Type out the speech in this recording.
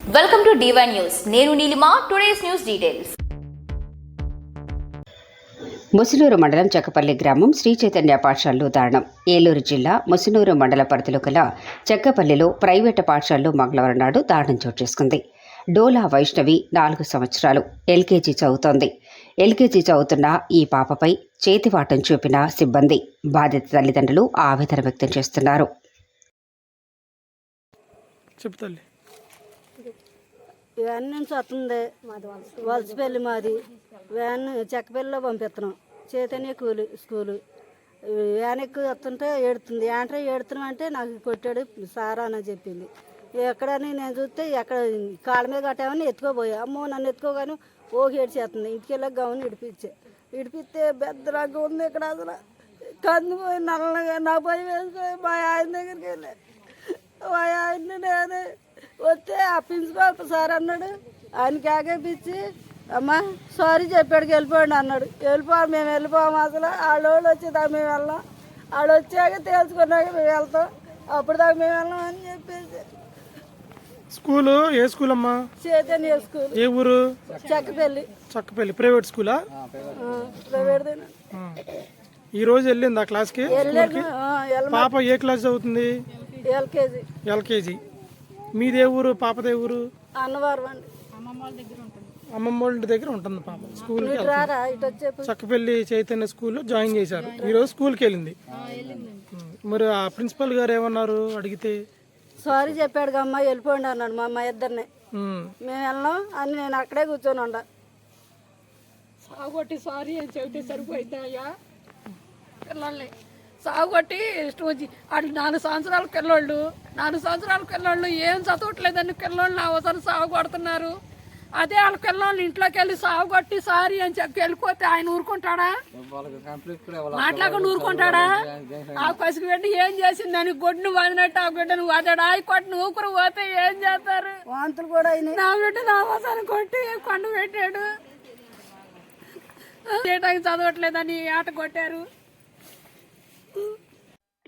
Welcome to divine news నేను Neelima today's news details Musunuru మండలం చక్కపల్లి గ్రామం శ్రీ చైతన్య పాఠశాలలో దారుణం. ఏలూరు జిల్లా ముసునూరు మండల పరిధిలో గల చెక్కపల్లిలో ప్రైవేటు పాఠశాలలో మంగళవారం నాడు దారుణం చోటు చేసుకుంది. డోలా వైష్ణవి నాలుగు సంవత్సరాలు ఎల్కేజీ చదువుతోంది. ఎల్కేజీ చదువుతున్న ఈ పాపపై చేతివాటం చూపిన సిబ్బంది బాధిత తల్లిదండ్రులు ఆవేదన వ్యక్తం చేస్తున్నారు. చెప్పు తల్లి. వ్యాన్ నుంచి వస్తుంది. వలసపల్లి మాది. వ్యాన్ చెక్కపల్లిలో పంపిస్తున్నాం. చైతన్య కూలి స్కూలు. వ్యాన్ ఎక్కువ వస్తుంటే ఏడుతుంది. ఏంటో ఏడుతున్నాం అంటే నాకు కొట్టాడు సారా అని చెప్పింది. ఎక్కడని నేను చూస్తే ఎక్కడ కాళ్ళ మీద కట్టామని ఎత్తుకోబోయా. అమ్మో నన్ను ఎత్తుకోగాను ఓకి ఏడ్చేస్తుంది ఇంటికి వెళ్ళాక గౌన్ ఇడిపించే. ఇడిపిస్తే పెద్ద రంగు ఉంది ఇక్కడ అసలు. కందిపోయి నల్లగా నా పోయి వేసుకొని మా ఆయన దగ్గరికి వెళ్ళా. మా ఆయన్ని నేనే వస్తే ఆ ప్రిన్సిపాల్ సార్ అన్నాడు ఆయనకి ఆగేపించి అమ్మా సారీ చెప్పాడు వెళ్ళిపోండి అన్నాడు. వెళ్ళిపోవాలి మేము వెళ్ళిపోము అసలు. వాళ్ళ వచ్చేదా మేము వెళ్ళాం. వాళ్ళు వచ్చాక తెలుసుకున్నాక మేము వెళ్తాం. అప్పుడు దాకా మేము వెళ్ళాం అని చెప్పేసి. స్కూలు ఏ స్కూల్ అమ్మా? చైతన్య స్కూల్. ఏ ఊరు? చెక్కపల్లి. చక్కపల్లి. ప్రైవేట్ స్కూలా? ప్రైవేట్. ఆ. ఈ రోజు వెళ్ళింది ఆ క్లాస్కి పాప ఏ క్లాస్ చదువుతుంది? ఎల్కేజీ. ఎల్కేజీ. మీదే ఊరు పాపదే ఊరు? అన్నవారు అండి. అమ్మమ్మ వాళ్ళ దగ్గర ఉంటుంది. పాప. వచ్చే చక్కపల్లి చైతన్య స్కూల్లో జాయిన్ చేశారు. ఈ రోజు స్కూల్కి వెళ్ళింది. మరి ఆ ప్రిన్సిపల్ గారు ఏమన్నారు? అడిగితే? సారీ చెప్పాడు అమ్మ వెళ్ళిపోండి అన్నాడు మా అమ్మ ఇద్దరిని. మేము వెళ్ళాం అని నేను అక్కడే కూర్చొని ఉండ. సారీ అని చెబితే సరిపోయిందయ్యా పిల్లల్ని. వచ్చి వాళ్ళు నాలుగు సంవత్సరాల పిల్లోళ్ళు నాలుగు సంవత్సరాల పిల్లోళ్ళు ఏం చదవట్లేదని పిల్లోళ్ళని అవసరం సాగు కొడుతున్నారు అదే వాళ్ళ పిల్లోళ్ళు ఇంట్లోకి వెళ్ళి సాగు కొట్టి సారీ అని చెప్పి వెళ్ళిపోతే ఆయన ఊరుకుంటాడా? మాట్లాడకుండా ఊరుకుంటాడా? ఆ పసికి బిడ్డ ఏం చేసిందని గొడ్డును వాదినట్టు ఆ బిడ్డను వాదాడు. ఆ కొట్టిన ఊపిరి పోతే ఏం చేస్తారు? వాంతులు కూడా నా బిడ్డ నా అవసరం కొట్టి కొండ పెట్టాడు. చేయడానికి చదవట్లేదని ఆట కొట్టారు.